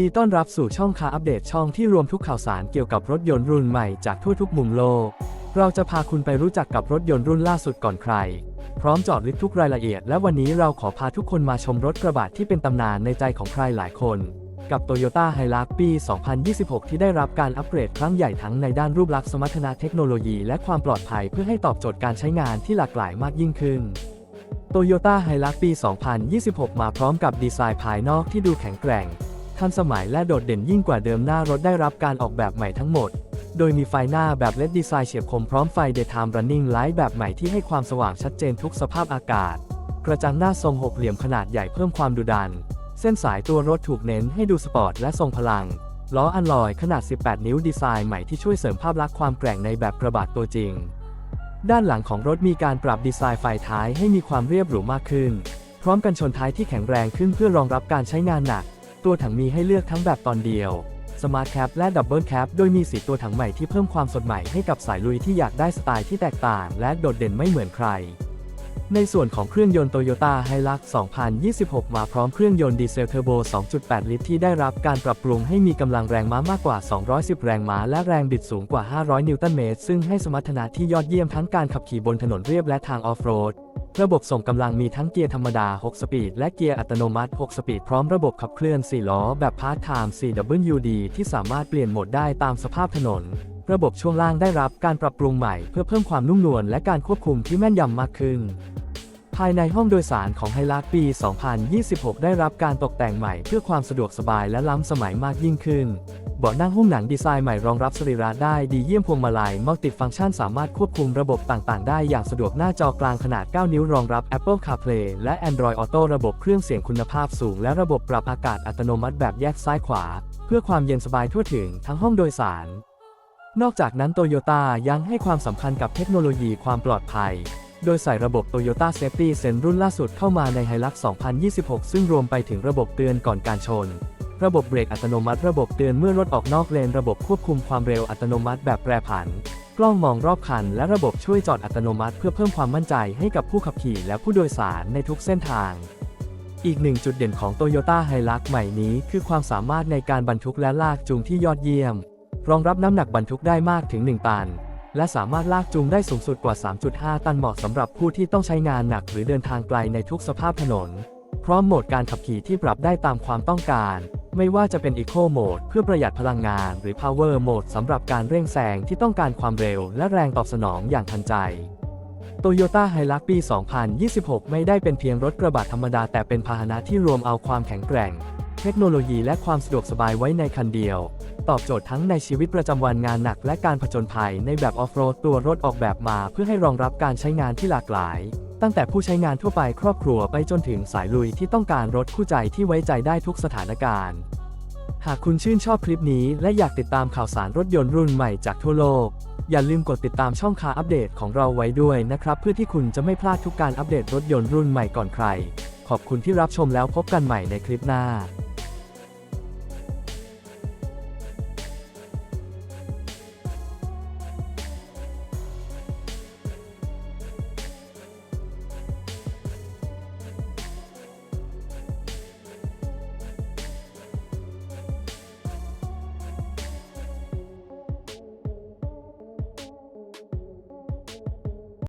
ดีต้อนรับสู่ช่องคาอัปเดตช่องที่รวมทุกข่าวสารเกี่ยวกับรถยนต์รุ่นใหม่จากทั่วทุกมุมโลก เราจะพาคุณไปรู้จักกับรถยนต์รุ่นล่าสุดก่อนใคร พร้อมจอดลึกทุกรายละเอียด และวันนี้เราขอพาทุกคนมาชมรถกระบะที่เป็นตำนานในใจของใครหลายคน กับ Toyota h i l u x ปี 2026 ที่ได้รับการอัปเกรดครั้งใหญ่ทั้งในด้านรูปลักษณ์สมรรถนะเทคโนโลยี และความปลอดภัยเพื่อให้ตอบโจทย์การใช้งานที่หลากหลายมากยิ่งขึ้น Toyota h i l u x ปี 2026 มาพร้อมกับดีไซน์ภายนอกที่ดูแข็งแกร่ง ทันสมัยและโดดเด่นยิ่งกว่าเดิมหน้ารถได้รับการออกแบบใหม่ทั้งหมด โดยมีไฟหน้าแบบ LED ดีไซน์เฉียบคมพร้อมไฟ Daytime Running Light แบบใหม่ที่ให้ความสว่างชัดเจนทุกสภาพอากาศ กระจังหน้าทรงหกเหลี่ยมขนาดใหญ่เพิ่มความดุดัน เส้นสายตัวรถถูกเน้นให้ดูสปอร์ตและทรงพลัง ล้ออัลลอยขนาด 18 นิ้วดีไซน์ใหม่ที่ช่วยเสริมภาพลักษณ์ความแกร่งในแบบกระบะตัวจริง ด้านหลังของรถมีการปรับดีไซน์ไฟท้ายให้มีความเรียบหรูมากขึ้น พร้อมกันชนท้ายที่แข็งแรงขึ้นเพื่อรองรับการใช้งานหนัก ตัวถังมีให้เลือกทั้งแบบตอนเดียว Smart Cap และ Double Cap โดยมีสีตัวถังใหม่ที่เพิ่มความสดใหม่ให้กับสายลุยที่อยากได้สไตล์ที่แตกต่าง และโดดเด่นไม่เหมือนใคร ในส่วนของเครื่องยนต์ Toyota Hilux 2026 มาพร้อมเครื่องยนต์ดีเซลเทอร์โบ 2.8 ลิตรที่ได้รับการปรับปรุงให้มีกำลังแรงม้ามากกว่า 210 แรงม้า และแรงบิดสูงกว่า 500 นิวตันเมตร ซึ่งให้สมรรถนะที่ยอดเยี่ยมทั้งการขับขี่บนถนนเรียบและทางออฟโรด ระบบส่งกำลังมีทั้งเกียร์ธรรมดา 6 สปีด และเกียร์อัตโนมัติ 6 สปีด พร้อมระบบขับเคลื่อน 4 ล้อ แบบพาร์ทไทม์ 4WD ที่สามารถเปลี่ยนโหมดได้ตามสภาพถนน ระบบช่วงล่างได้รับการปรับปรุงใหม่เพื่อเพิ่มความนุ่มนวลและการควบคุมที่แม่นยำมากขึ้น ภายในห้องโดยสารของไฮลักปี 2026 ได้รับการตกแต่งใหม่เพื่อความสะดวกสบายและล้ำสมัยมากยิ่งขึ้น เบาะนั่งหุ้มหนังดีไซน์ใหม่รองรับสรีระได้ดีเยี่ยมพวงมาลัยมัลติฟังก์ชันสามารถควบคุมระบบต่างๆ ได้อย่างสะดวกหน้าจอกลางขนาด 9 นิ้วรองรับ Apple CarPlay และ Android Auto ระบบเครื่องเสียงคุณภาพสูง และระบบปรับอากาศอัตโนมัติแบบแยกซ้ายขวา เพื่อความเย็นสบายทั่วถึงทั้งห้องโดยสาร นอกจากนั้นโตโยต้ายังให้ความสำคัญกับเทคโนโลยีความปลอดภัย โดยใส่ระบบ Toyota Safety Sense รุ่นล่าสุดเข้ามาใน Hilux 2026 ซึ่งรวมไปถึงระบบเตือนก่อนการชน ระบบเบรกอัตโนมัติ ระบบเตือนเมื่อรถออกนอกเลน ระบบควบคุมความเร็วอัตโนมัติแบบแปรผัน กล้องมองรอบคัน และระบบช่วยจอดอัตโนมัติ เพื่อเพิ่มความมั่นใจให้กับผู้ขับขี่และผู้โดยสารในทุกเส้นทางอีกหนึ่งจุดเด่นของ Toyota Hilux ใหม่นี้คือความสามารถในการบรรทุกและลากจูงที่ยอดเยี่ยม รองรับน้ำหนักบรรทุกได้มากถึง 1 ตัน และสามารถลากจูงได้สูงสุดกว่า 3.5 ตันเหมาะสำหรับผู้ที่ต้องใช้งานหนักหรือเดินทางไกลในทุกสภาพถนน พร้อมโหมดการขับขี่ที่ปรับได้ตามความต้องการ ไม่ว่าจะเป็น Eco Mode เพื่อประหยัดพลังงาน หรือ Power Mode สำหรับการเร่งแซงที่ต้องการความเร็วและแรงตอบสนองอย่างทันใจ Toyota Hilux ปี 2026 ไม่ได้เป็นเพียงรถกระบะธรรมดาแต่เป็นพาหนะที่รวมเอาความแข็งแกร่ง เทคโนโลยีและความสะดวกสบายไว้ในคันเดียว ตอบโจทย์ทั้งในชีวิตประจำวันงานหนักและการผจญภัยในแบบออฟโรดตัวรถออกแบบมาเพื่อให้รองรับการใช้งานที่หลากหลาย ตั้งแต่ผู้ใช้งานทั่วไปครอบครัวไปจนถึงสายลุยที่ต้องการรถคู่ใจที่ไว้ใจได้ทุกสถานการณ์ หากคุณชื่นชอบคลิปนี้และอยากติดตามข่าวสารรถยนต์รุ่นใหม่จากทั่วโลก อย่าลืมกดติดตามช่องคาอัปเดตของเราไว้ด้วยนะครับ เพื่อที่คุณจะไม่พลาดทุกการอัปเดตรถยนต์รุ่นใหม่ก่อนใคร ขอบคุณที่รับชมแล้วพบกันใหม่ในคลิปหน้า